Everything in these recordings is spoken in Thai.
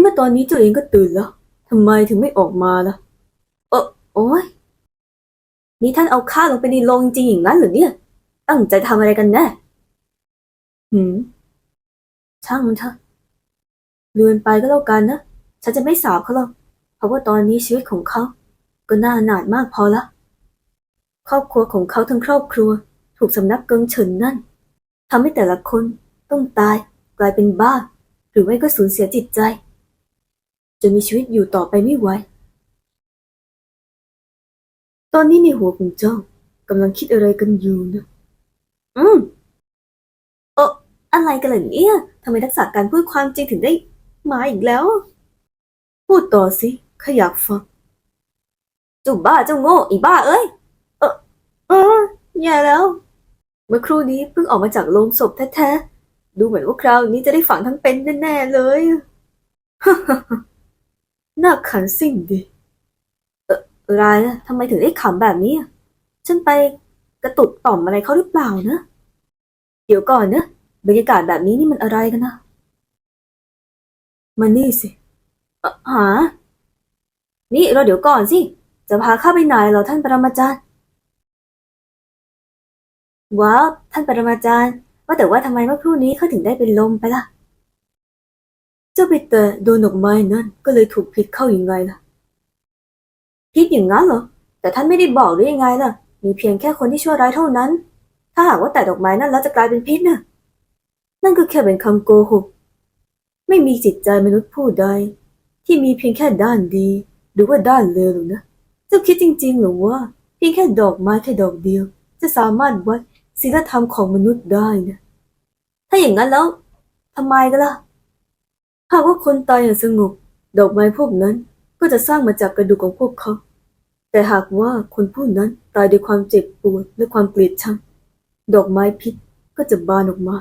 เมื่อตอนนี้เจ้าเองก็ตื่นแล้วทำไมถึงไม่ออกมาล่ะ เออโอ้ยนี่ท่านเอาข้าลงไปในโรงจริงอย่างนั้นเหรือเนี่ย ตั้งใจทำอะไรกันแน่หืม ช่างมันเถอะเลือนไปก็แล้วกันนะ ฉันจะไม่สาบเขาหรอก เพราะว่าตอนนี้ชีวิตของเขา ก็น่าหนาดมากพอละ ครอบครัวของเขาทั้งครอบครัว ถูกสำนักเกิงเฉินนั่นทำให้แต่ละคนต้องตายกลายเป็นบ้า หรือไม่ก็สูญเสียจิตใจ จนมีชีวิตอยู่ต่อไปไม่ไหว ตอนนี้ในหัวของเจ้ากำลังคิดอะไรกันอยู่นะ อืมเอออะไรกันล่ะเนี่ยทำไมทักษะการพูดความจริงถึงได้มาอีกแล้ว พูดต่อสิข้าอยากฟังจ้าบ้าเจ้าโง่อีบ้าเอ้ย เออเออแย่แล้ว เมื่อครู่นี้เพิ่งออกมาจากโรงศพแท้ๆ ดูเหมือนว่าคราวนี้จะได้ฝังทั้งเป็นแน่ๆเลย น่าขันสิ่งดีเอออะไรนะทำไมถึงได้ขำแบบนี้อะฉันไปกระตุกต่อมอะไรเขาหรือเปล่านะ เดี๋ยวก่อนนะ บรรยากาศแบบนี้นี่มันอะไรกันนะมานี่สิอ่อหา นี่เราเดี๋ยวก่อนสิ จะพาข้าไปไหนเหรอท่านปรมาจารย์ ว้าว ท่านปรมาจารย์ ว่าแต่ว่าทำไมเมื่อครู่นี้เขาถึงได้เป็นลมไปล่ะ เจ้าไปเตะโดนดอกไม้นั่นก็เลยถูกพิษเข้าอย่างไงล่ะ พิษอย่างนั้นเหรอ แต่ท่านไม่ได้บอกหรือยังไงล่ะ มีเพียงแค่คนที่ชั่วร้ายเท่านั้น ถ้าหากว่าแต่ดอกไม้นั่นแล้วจะกลายเป็นพิษน่ะ นั่นก็แค่เป็นคำโกหก ไม่มีจิตใจมนุษย์ผู้ใด ที่มีเพียงแค่ด้านดี หรือว่าด้านเลวหรอกนะ เจ้าคิดจริงๆหรือว่า เพียงแค่ดอกไม้แค่ดอกเดียว จะสามารถวัดศีลธรรมของมนุษย์ได้นะ ถ้าอย่างนั้นแล้วทำไมกันล่ะ หากว่าคนตายอย่างสงบ ดอกไม้พวกนั้นก็จะสร้างมาจากกระดูกของพวกเขา แต่หากว่าคนผู้นั้นตายด้วยความเจ็บปวดและความเกลียดชัง ดอกไม้พิษก็จะบานออกมา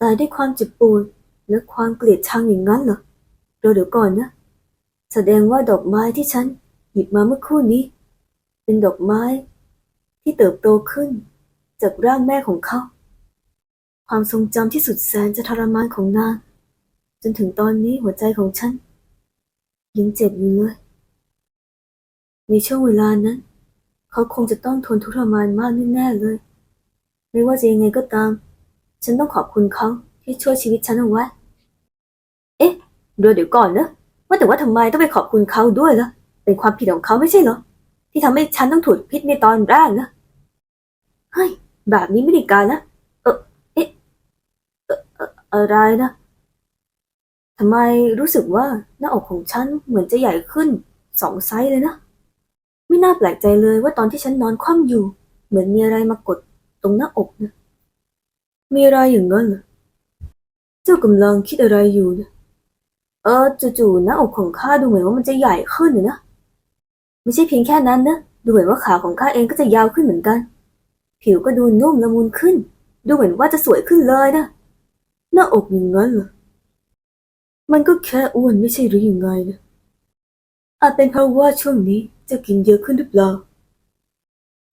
ตายด้วยความเจ็บปวดและความเกลียดชังอย่างนั้นเหรอรอเดี๋ยวก่อนนะ แสดงว่าดอกไม้ที่ฉันหยิบมาเมื่อครู่นี้ เป็นดอกไม้ที่เติบโตขึ้น จากร่างแม่ของเขา ความทรงจำที่สุดแสนจะทรมานของนาง นถึงตอนนี้หัวใจของฉัน ยังเจ็บอยู่เลย ในช่วงเวลานั้น เขาคงจะต้องทนทุรมานมากแน่ๆเลย ไม่ว่าจะยังไงก็ตาม ฉันต้องขอบคุณเขาที่ช่วยชีวิตฉันเอาไว้ เอ๊ะเดี๋ยวเดี๋ยวก่อนนะว่าแต่ว่าทำไมต้องไปขอบคุณเขาด้วยล่ะ เป็นความผิดของเขาไม่ใช่เหรอ ที่ทำให้ฉันต้องถูกพิษในตอนแรกนะเฮ้ยแบบนี้ไม่ได้การนะเออเอ๊ะเออเอ่ออะไรนะ ทำไมรู้สึกว่าหน้าอกของฉันเหมือนจะใหญ่ขึ้นสองไซส์เลยนะ ไม่น่าแปลกใจเลยว่าตอนที่ฉันนอนคว่ำอยู่ เหมือนมีอะไรมากดตรงหน้าอกนะมีอะไรอย่างนั้นเหรอเจ้ากำลังคิดอะไรอยู่นะเออจู่ๆหน้าอกของข้าดูเหมือนว่ามันจะใหญ่ขึ้นเลยนะไม่ใช่เพียงแค่นั้นนะดูเหมือนว่าขาของข้าเองก็จะยาวขึ้นเหมือนกัน ผิวก็ดูนุ่มละมุนขึ้น ดูเหมือนว่าจะสวยขึ้นเลยนะหน้าอกอย่างนั้นเหรอ มันก็แค่อ้วนไม่ใช่หรือยังไงนะอาจเป็นเพราะว่าช่วงนี้จะกินเยอะขึ้นหรือเปล่า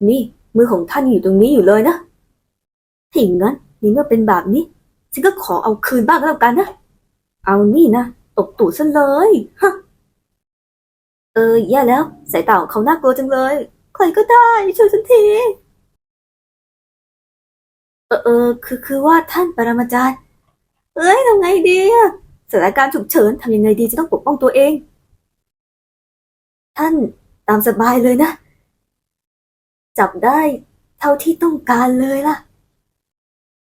นี่ มือของท่านอยู่ตรงนี้อยู่เลยนะถ้าอย่างนั้นนี่เมื่อเป็นแบบนี้ ฉันก็ขอเอาคืนบ้างก็แล้วกันนะ เอานี่นะ ตบตูดฉันเลยฮะเออแย่แล้ว สายตาของเขาน่ากลัวจังเลย ใครก็ได้ช่วยฉันที เออเออคือคือว่าท่านปรมาจารย์ เอ้ยทำไงดีอะ สถานการณ์ฉุกเฉินทำยังไงดีจะต้องปกป้องตัวเอง ท่านตามสบายเลยนะ จับได้เท่าที่ต้องการเลยล่ะ